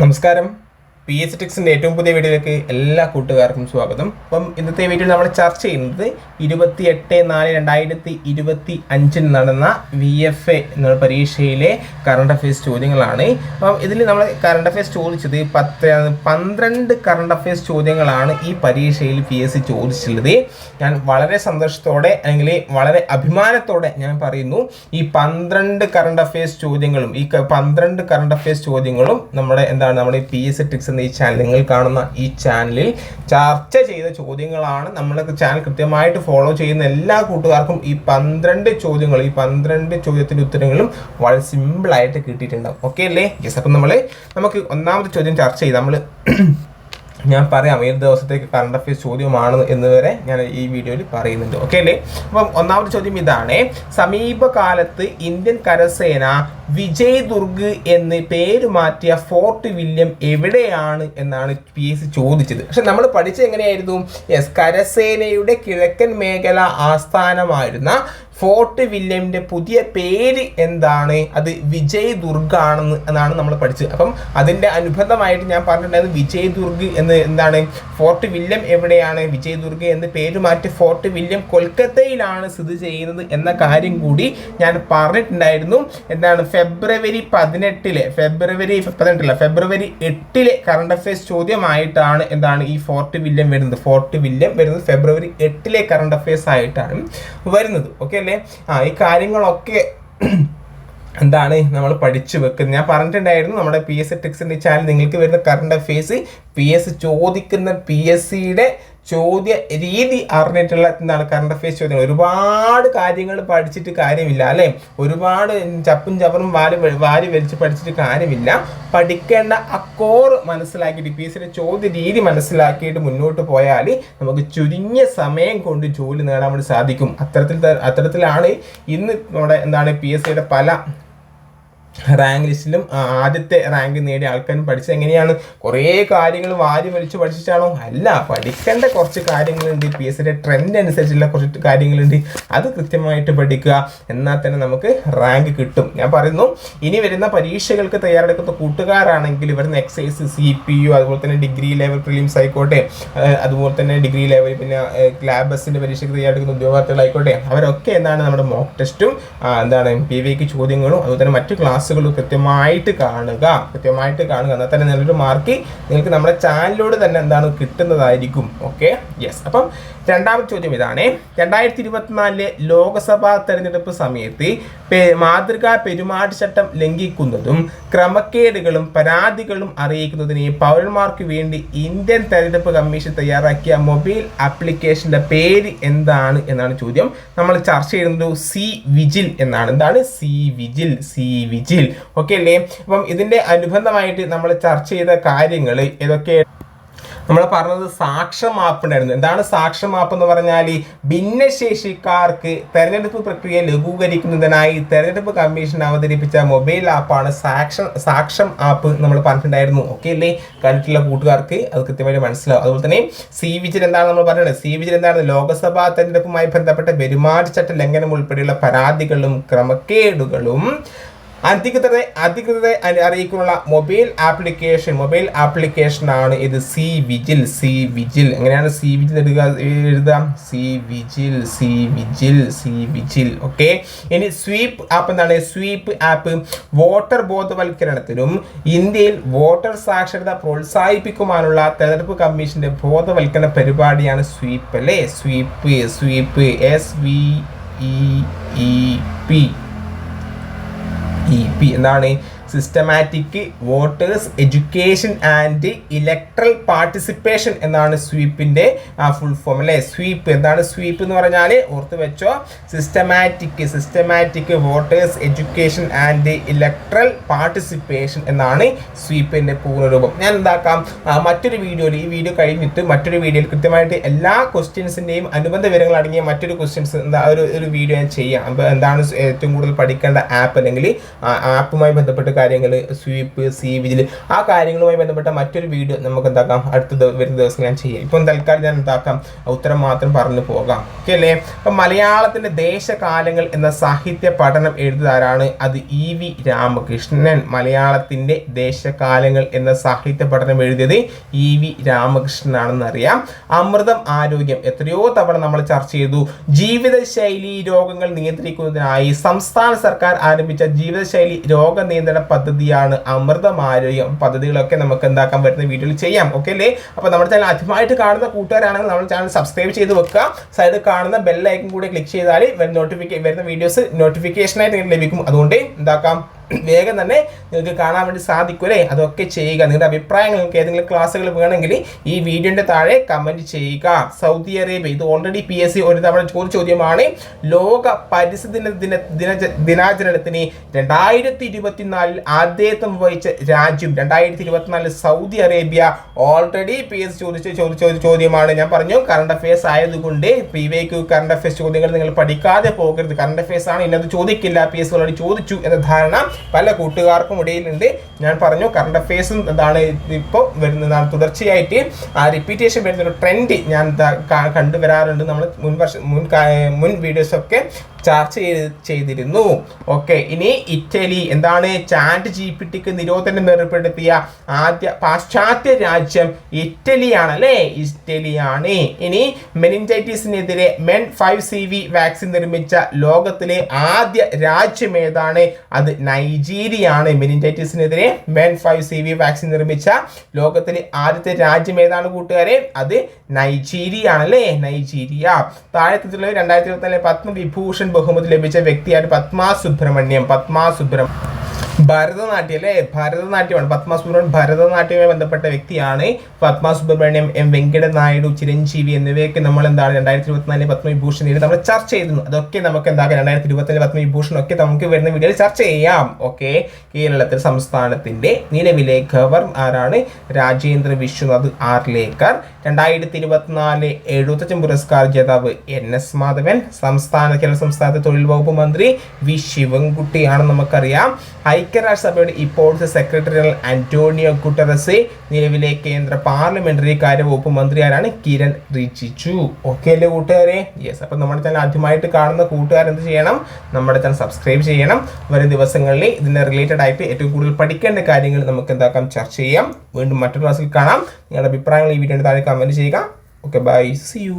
നമസ്കാരം. P S ടെക്സിന്റെ ഏറ്റവും പുതിയ വീഡിയോയിലേക്ക് എല്ലാ കൂട്ടുകാർക്കും സ്വാഗതം. അപ്പം ഇന്നത്തെ വീഡിയോയിൽ നമ്മൾ ചർച്ച ചെയ്യുന്നത് ഇരുപത്തി എട്ട് നാല് രണ്ടായിരത്തി ഇരുപത്തി അഞ്ചിൽ നടന്ന വി എഫ് എ എന്ന പരീക്ഷയിലെ കറണ്ട് അഫയേഴ്സ് ചോദ്യങ്ങളാണ്. അപ്പം ഇതിൽ നമ്മൾ കറണ്ട് അഫയേഴ്സ് ചോദിച്ചത് പത്ത് പന്ത്രണ്ട് കറണ്ട് അഫയേഴ്സ് ചോദ്യങ്ങളാണ് ഈ പരീക്ഷയിൽ പി എസ് സി ചോദിച്ചിട്ടുള്ളത്. ഞാൻ വളരെ സന്തോഷത്തോടെ അല്ലെങ്കിൽ വളരെ അഭിമാനത്തോടെ ഞാൻ പറയുന്നു ഈ പന്ത്രണ്ട് കറണ്ട് അഫയേഴ്സ് ചോദ്യങ്ങളും ഈ പന്ത്രണ്ട് കറണ്ട് അഫയേഴ്സ് ചോദ്യങ്ങളും നമ്മുടെ എന്താണ് നമ്മുടെ പി എസ് ടിക്സ് എന്ന ഈ ചാനൽ നിങ്ങൾ കാണുന്ന ഈ ചാനലിൽ ചർച്ച ചെയ്ത ചോദ്യങ്ങളാണ് നമ്മുടെ ചാനൽ കൃത്യമായിട്ട് ഫോളോ ചെയ്യുന്ന എല്ലാ കൂട്ടുകാർക്കും ഈ പന്ത്രണ്ട് ചോദ്യങ്ങൾ ഈ പന്ത്രണ്ട് ചോദ്യത്തിന്റെ ഉത്തരങ്ങളും വളരെ സിമ്പിൾ ആയിട്ട് കിട്ടിയിട്ടുണ്ടാവും. ഓക്കെ അല്ലേ? യെസ് അപ്പം നമ്മൾ നമുക്ക് ഒന്നാമത്തെ ചോദ്യം ചർച്ച ചെയ്ത് നമ്മൾ ഞാൻ പറയാം ഏത് ദിവസത്തേക്ക് കറണ്ട് അഫയേഴ്സ് ചോദ്യമാണ് എന്ന് വരെ ഞാൻ ഈ വീഡിയോയിൽ പറയുന്നുണ്ട്. ഓക്കെ അല്ലേ? അപ്പം ഒന്നാമത്തെ ചോദ്യം ഇതാണ് സമീപകാലത്ത് ഇന്ത്യൻ കരസേന വിജയ് ദുർഗ് എന്ന് പേര് മാറ്റിയ ഫോർട്ട് വില്യം എവിടെയാണ് എന്നാണ് പി എസ് ചോദിച്ചത്. പക്ഷെ നമ്മൾ പഠിച്ചത് എങ്ങനെയായിരുന്നു? യെസ് കരസേനയുടെ കിഴക്കൻ മേഖല ആസ്ഥാനമായിരുന്ന ഫോർട്ട് വില്യമിന്റെ പുതിയ പേര് എന്താണ്? അത് വിജയ് ദുർഗ് ആണെന്ന് എന്നാണ് നമ്മൾ പഠിച്ചത്. അപ്പം അതിന്റെ അനുബന്ധമായിട്ട് ഞാൻ പറഞ്ഞിട്ടുണ്ടായിരുന്നു വിജയ് ദുർഗ് എന്ന് എന്താണ്? ഫോർട്ട് വില്യം എവിടെയാണ്? വിജയ് ദുർഗ് എന്ന് പേര് മാറ്റി ഫോർട്ട് വില്യം കൊൽക്കത്തയിലാണ് സ്ഥിതി ചെയ്യുന്നത് എന്ന കാര്യം കൂടി ഞാൻ പറഞ്ഞിട്ടുണ്ടായിരുന്നു. എന്താണ്? ഫെബ്രുവരി പതിനെട്ടിലെ ഫെബ്രുവരി പതിനെട്ടില്ല ഫെബ്രുവരി എട്ടിലെ കറണ്ട് അഫയേഴ്സ് ചോദ്യമായിട്ടാണ് എന്താണ് ഈ ഫോർട്ട് വില്യം വരുന്നത്. ഫോർട്ട് വില്യം വരുന്നത് ഫെബ്രുവരി എട്ടിലെ കറണ്ട് അഫയേഴ്സ് ആയിട്ടാണ് വരുന്നത്. ഓക്കെ അല്ലേ ആ ഈ കാര്യങ്ങളൊക്കെ എന്താണ് നമ്മൾ പഠിച്ചു വെക്കുന്നത്. ഞാൻ പറഞ്ഞിട്ടുണ്ടായിരുന്നു നമ്മുടെ പി എസ് സി ടിക്സിന്റെ ചാനൽ നിങ്ങൾക്ക് വരുന്ന കറണ്ട് അഫയേഴ്സ് പി എസ് ചോദിക്കുന്ന പി എസ് സിയുടെ ചോദ്യ രീതി അറിഞ്ഞിട്ടുള്ള എന്താണ് കറണ്ട് അഫയേഴ്സ് ചോദ്യങ്ങൾ? ഒരുപാട് കാര്യങ്ങൾ പഠിച്ചിട്ട് കാര്യമില്ല അല്ലേ? ഒരുപാട് ചപ്പും ചവറും വാരി വാരി വലിച്ച് പഠിച്ചിട്ട് കാര്യമില്ല. പഠിക്കേണ്ട അക്കോർ മനസ്സിലാക്കിയിട്ട് പി എസ് ചോദ്യ രീതി മനസ്സിലാക്കിയിട്ട് മുന്നോട്ട് പോയാൽ നമുക്ക് ചുരുങ്ങിയ സമയം കൊണ്ട് ജോലി നേടാൻ വേണ്ടി സാധിക്കും. അത്തരത്തിൽ അത്തരത്തിലാണ് ഇന്ന് നമ്മുടെ എന്താണ് പി എസ് സിയുടെ പല റാങ്ക് ലിസ്റ്റിലും ആദ്യത്തെ റാങ്ക് നേടിയ ആൾക്കാരും പഠിച്ചത് എങ്ങനെയാണ്? കുറേ കാര്യങ്ങൾ വാരി വലിച്ച് പഠിച്ചിട്ടാണോ? അല്ല പഠിക്കേണ്ട കുറച്ച് കാര്യങ്ങളുണ്ട്. പി എസ് സിയുടെ ട്രെൻഡ് അനുസരിച്ചുള്ള കുറച്ച് കാര്യങ്ങളുണ്ട്. അത് കൃത്യമായിട്ട് പഠിക്കുക. എന്നാൽ തന്നെ നമുക്ക് റാങ്ക് കിട്ടും. ഞാൻ പറയുന്നു ഇനി വരുന്ന പരീക്ഷകൾക്ക് തയ്യാറെടുക്കുന്ന കൂട്ടുകാരാണെങ്കിൽ വരുന്ന എക്സൈസ് സി പി യു അതുപോലെ തന്നെ ഡിഗ്രി ലെവൽ പ്രിലിംസ് ആയിക്കോട്ടെ അതുപോലെ തന്നെ ഡിഗ്രി ലെവൽ പിന്നെ ലാബ് ബസിന്റെ പരീക്ഷയ്ക്ക് തയ്യാറെടുക്കുന്ന ഉദ്യോഗാർത്ഥികളായിക്കോട്ടെ അവരൊക്കെ എന്താണ് നമ്മുടെ മോക്ക് ടെസ്റ്റും എന്താണ് പി വിക്ക് ചോദ്യങ്ങളും അതുപോലെ തന്നെ മറ്റു ക്ലാസ്സുകളും കൃത്യമായിട്ട് കാണുക കൃത്യമായിട്ട് കാണുക. എന്നാൽ തന്നെ നല്ലൊരു മാർക്ക് നിങ്ങൾക്ക് നമ്മുടെ ചാനലിലൂടെ തന്നെ എന്താണ് കിട്ടുന്നതായിരിക്കും. ഓക്കെ യെസ് അപ്പം രണ്ടാമത്തെ ചോദ്യം ഇതാണ്. രണ്ടായിരത്തി ഇരുപത്തിനാലിലെ ലോക്സഭാ തെരഞ്ഞെടുപ്പ് സമയത്ത് മാതൃകാ പെരുമാറ്റച്ചട്ടം ലംഘിക്കുന്നതും ക്രമക്കേടുകളും പരാതികളും അറിയിക്കുന്നതിന് പൗരന്മാർക്ക് വേണ്ടി ഇന്ത്യൻ തെരഞ്ഞെടുപ്പ് കമ്മീഷൻ തയ്യാറാക്കിയ മൊബൈൽ ആപ്ലിക്കേഷന്റെ പേര് എന്താണ് എന്നാണ് ചോദ്യം. നമ്മൾ ചർച്ച ചെയ്യുന്നത് സി വിജിൽ എന്നാണ്. എന്താണ്? C vigil C vigil. Okay അല്ലേ? അപ്പം ഇതിന്റെ അനുബന്ധമായിട്ട് നമ്മൾ ചർച്ച ചെയ്ത കാര്യങ്ങൾ ഏതൊക്കെ? നമ്മൾ പറഞ്ഞത് സാക്ഷ്യമാപ്പുണ്ടായിരുന്നു എന്താണ് സാക്ഷ്യമാപ്പ് എന്ന് പറഞ്ഞാൽ ഭിന്നശേഷിക്കാർക്ക് തെരഞ്ഞെടുപ്പ് പ്രക്രിയ ലഘൂകരിക്കുന്നതിനായി തെരഞ്ഞെടുപ്പ് കമ്മീഷൻ അവതരിപ്പിച്ച മൊബൈൽ ആപ്പാണ് സാക്ഷം സാക്ഷ്യം ആപ്പ് നമ്മൾ പറഞ്ഞിട്ടുണ്ടായിരുന്നു. ഓക്കെ അല്ലേ? കണ്ടിട്ടുള്ള കൂട്ടുകാർക്ക് അത് കൃത്യമായിട്ട് മനസ്സിലാവും. അതുപോലെ തന്നെ സി വിജിൽ എന്താണ് നമ്മൾ പറഞ്ഞത്? സി വിജിൽ എന്താണ്? ലോക്സഭാ തെരഞ്ഞെടുപ്പുമായി ബന്ധപ്പെട്ട പെരുമാറ്റച്ചട്ട ലംഘനം ഉൾപ്പെടെയുള്ള പരാതികളും ക്രമക്കേടുകളും അധികൃതരെ അധികൃതരെ അറിയിക്കുന്ന മൊബൈൽ ആപ്ലിക്കേഷൻ മൊബൈൽ ആപ്ലിക്കേഷൻ ആണ് ഇത്. C vigil C vigil. എങ്ങനെയാണ് സി വിജിൽ എഴുതുക എഴുതാം C vigil C vigil C vigil. Okay? ഇനി സ്വീപ്പ് ആപ്പ് എന്താണ്? സ്വീപ്പ് ആപ്പ് വോട്ടർ ബോധവൽക്കരണത്തിനും ഇന്ത്യയിൽ വോട്ടർ സാക്ഷരത പ്രോത്സാഹിപ്പിക്കുവാനുള്ള തെരഞ്ഞെടുപ്പ് കമ്മീഷന്റെ ബോധവൽക്കരണ പരിപാടിയാണ് സ്വീപ്പ് അല്ലേ? SVEEP SVEEP S V E P E P എന്താണ് systematic voters education and electoral participation എന്നാണ് സ്വീപ്പിന്റെ ഫുൾ ഫോം അല്ലേ? സ്വീപ്പ്. എന്താണ് സ്വീപ്പ് എന്ന് പറഞ്ഞാൽ ഓർത്ത് വെച്ചോ. Systematic systematic voters education and electoral participation എന്നാണ് സ്വീപ്പിന്റെ പൂർണരൂപം ഞാൻ എന്താക്കാം? മറ്റൊരു വീഡിയോയിൽ ഈ വീഡിയോ കഴിഞ്ഞിട്ട് മറ്റൊരു വീഡിയോയിൽ കൃത്യമായിട്ട് എല്ലാ ക്വസ്റ്റ്യൻസിന്റെയും അനുബന്ധ വിവരങ്ങൾ അടങ്ങിയ മറ്റൊരു ക്വസ്റ്റ്യൻസ് എന്താ ഒരു ഒരു വീഡിയോ ഞാൻ ചെയ്യാം. അപ്പോൾ എന്താണ് ഏറ്റവും കൂടുതൽ പഠിക്കേണ്ട ആപ്പ് അല്ലെങ്കിൽ ആപ്പുമായി ബന്ധപ്പെട്ട് കാര്യങ്ങൾ സ്വീപ്പ് സി വിജിൽ ആ കാര്യങ്ങളുമായി ബന്ധപ്പെട്ട മറ്റൊരു വീഡിയോ നമുക്ക് എന്താക്കാം അടുത്ത വരുന്ന ദിവസം ഞാൻ ചെയ്യാം. ഇപ്പം തൽക്കാലം ഞാൻ എന്താക്കാം? ഉത്തരം മാത്രം പറഞ്ഞു പോകാം. ഓക്കെ അല്ലേ? അപ്പം മലയാളത്തിന്റെ ദേശകാലങ്ങൾ എന്ന സാഹിത്യ പഠനം എഴുതുന്നതാരാണ് അത് ഇ വി രാമകൃഷ്ണൻ. മലയാളത്തിന്റെ ദേശകാലങ്ങൾ എന്ന സാഹിത്യ പഠനം എഴുതിയത് ഇ വി രാമകൃഷ്ണനാണെന്ന് അറിയാം അമൃതം ആരോഗ്യം. എത്രയോ തവണ നമ്മൾ ചർച്ച ചെയ്തു. ജീവിതശൈലി രോഗങ്ങൾ നിയന്ത്രിക്കുന്നതിനായി സംസ്ഥാന സർക്കാർ ആരംഭിച്ച ജീവിതശൈലി രോഗ നിയന്ത്രണ പദ്ധതിയാണ് അമൃതം ആരോഗ്യം പദ്ധതികളൊക്കെ നമുക്ക് എന്താക്കാൻ പറ്റുന്ന വീഡിയോയിൽ ചെയ്യാം. ഓക്കെ അല്ലേ? അപ്പോൾ നമ്മുടെ ചാനൽ ആദ്യമായിട്ട് കാണുന്ന കൂട്ടുകാരാണെങ്കിൽ നമ്മുടെ ചാനൽ സബ്സ്ക്രൈബ് ചെയ്ത് വെക്കുക. സൈഡിൽ കാണുന്ന ബെല്ലൈക്കും കൂടി ക്ലിക്ക് ചെയ്താൽ നോട്ടിഫിക്കേ വരുന്ന വീഡിയോസ് നോട്ടിഫിക്കേഷനായിട്ട് ലഭിക്കും. അതുകൊണ്ട് എന്താക്കാം? വേഗം തന്നെ നിങ്ങൾക്ക് കാണാൻ വേണ്ടി സാധിക്കും അല്ലേ അതൊക്കെ ചെയ്യുക. നിങ്ങളുടെ അഭിപ്രായങ്ങൾ നിങ്ങൾക്ക് ഏതെങ്കിലും ക്ലാസ്സുകൾ വേണമെങ്കിൽ ഈ വീഡിയോന്റെ താഴെ കമന്റ് ചെയ്യുക. സൗദി അറേബ്യ ഇത് ഓൾറെഡി പി എസ് സി ഒരു തവണ ചോദിച്ച ചോദ്യമാണ്. ലോക പരിസ്ഥിതി ദിന ദിന ദിനച- ദിനാചരണത്തിന് രണ്ടായിരത്തി ഇരുപത്തിനാലിൽ ആദ്യത്വം വഹിച്ച രാജ്യം രണ്ടായിരത്തി ഇരുപത്തിനാലിൽ Saudi Arabia already P S ചോദിച്ച ചോദിച്ച ഒരു ചോദ്യമാണ്. ഞാൻ പറഞ്ഞു കറണ്ട് അഫയേഴ്സ് ആയതുകൊണ്ട് പി വൈക്ക് കറണ്ട് അഫയേഴ്സ് ചോദ്യങ്ങൾ നിങ്ങൾ പഠിക്കാതെ പോകരുത്. കറണ്ട് അഫയേഴ്സ് ആണ് ഇന്നത്. ചോദിക്കില്ല. പി എസ് ഓൾറെഡി ചോദിച്ചു എന്ന ധാരണ പല കൂട്ടുകാർക്കും ഇടയിലുണ്ട്. ഞാൻ പറഞ്ഞു കറണ്ട് അഫയേഴ്സും എന്താണ് ഇപ്പോൾ വരുന്നതാണ് തുടർച്ചയായിട്ട് ആ റിപ്പീറ്റേഷൻ വരുന്ന ഒരു ട്രെൻഡ് ഞാൻ കണ്ടുവരാറുണ്ട്. നമ്മൾ മുൻ വർഷം മുൻ മുൻ വീഡിയോസ് ഒക്കെ ചർച്ച ചെയ്ത് ചെയ്തിരുന്നു. ഓക്കെ ഇനി ഇറ്റലി. എന്താണ് ചാറ്റ് ജി പി ടിക്ക് നിരോധനം ഏർപ്പെടുത്തിയ ആദ്യ പാശ്ചാത്യ രാജ്യം ഇറ്റലിയാണ് അല്ലേ? ഇറ്റലിയാണ്. ഇനി മെനിഞ്ചൈറ്റിസിനെതിരെ Men Five C V vaccine നിർമ്മിച്ച ലോകത്തിലെ ആദ്യ രാജ്യം ഏതാണ്? അത് നൈജീരിയ ആണ് മെനിഞ്ചൈറ്റിസിനെതിരെ Men Five C V vaccine നിർമ്മിച്ച ലോകത്തിലെ ആദ്യത്തെ രാജ്യം ഏതാണ് കൂട്ടുകാരെ? അത് നൈജീരിയ ആണ് നൈജീരിയ. താഴെത്തുള്ള രണ്ടായിരത്തി ഇരുപത്തിനാലിലെ പത്മവിഭൂഷൺ ബഹുമതി ലഭിച്ച വ്യക്തിയാണ് പത്മ സുബ്രഹ്മണ്യം പത്മ സുബ്രഹ്മണ്യം ഭരതനാട്യം അല്ലേ ഭരതനാട്യമാണ്. പത്മ സുബ്രഹ്മണ്യം ഭരതനാട്യവുമായി ബന്ധപ്പെട്ട വ്യക്തിയാണ് പത്മ സുബ്രഹ്മണ്യം എം വെങ്കട നായിഡു ചിരഞ്ജീവി എന്നിവയൊക്കെ നമ്മൾ എന്താണ് രണ്ടായിരത്തി ഇരുപത്തിനാലിലെ പത്മവിഭൂഷൺ നേടി നമ്മൾ ചർച്ച ചെയ്യുന്നു അതൊക്കെ നമുക്ക് എന്താക്കാം? രണ്ടായിരത്തി ഇരുപത്തിനാല് പത്മവിഭൂഷൺ ഒക്കെ നമുക്ക് വരുന്ന വീഡിയോയിൽ ചർച്ച ചെയ്യാം. ഓക്കെ? കേരളത്തിൽ സംസ്ഥാനത്തിന്റെ നിലവിലെ ഗവർണർ ആരാണ്? രാജേന്ദ്ര വിശ്വനാഥ് ആർലേക്കർ. രണ്ടായിരത്തി ഇരുപത്തിനാല് എഴുപത്തഞ്ച് പുരസ്കാര ജേതാവ് എൻ എസ് മാധവൻ. സംസ്ഥാന കേരള സംസ്ഥാനത്തെ തൊഴിൽ വകുപ്പ് മന്ത്രി വി ശിവൻകുട്ടിയാണ് നമുക്കറിയാം. ഐക്യരാഷ്ട്രസഭയുടെ ഇപ്പോഴത്തെ സെക്രട്ടറി ജനറൽ അന്റോണിയോ ഗുട്ടറസെ നിലവിലെ കേന്ദ്ര പാർലമെന്ററി കാര്യവകുപ്പ് മന്ത്രിയാരാണ് മന്ത്രി കിരൺ റിജിജു. ഓക്കെ അല്ലേ കൂട്ടുകാരെ? യെസ് അപ്പം നമ്മുടെ ചാനൽ ആദ്യമായിട്ട് കാണുന്ന കൂട്ടുകാരെ എന്ത് ചെയ്യണം? നമ്മുടെ ചാനൽ സബ്സ്ക്രൈബ് ചെയ്യണം. വരും ദിവസങ്ങളിൽ ഇതിന്റെ റിലേറ്റഡ് ആയിട്ട് ഏറ്റവും കൂടുതൽ പഠിക്കേണ്ട കാര്യങ്ങൾ നമുക്ക് എന്താക്കാം? ചർച്ച ചെയ്യാം. വീണ്ടും മറ്റൊരു ക്ലാസ്സിൽ കാണാം. നിങ്ങളുടെ അഭിപ്രായങ്ങൾ ഈ വീഡിയോയുടെ താഴെ കമന്റ് ചെയ്യുക. Okay bye C U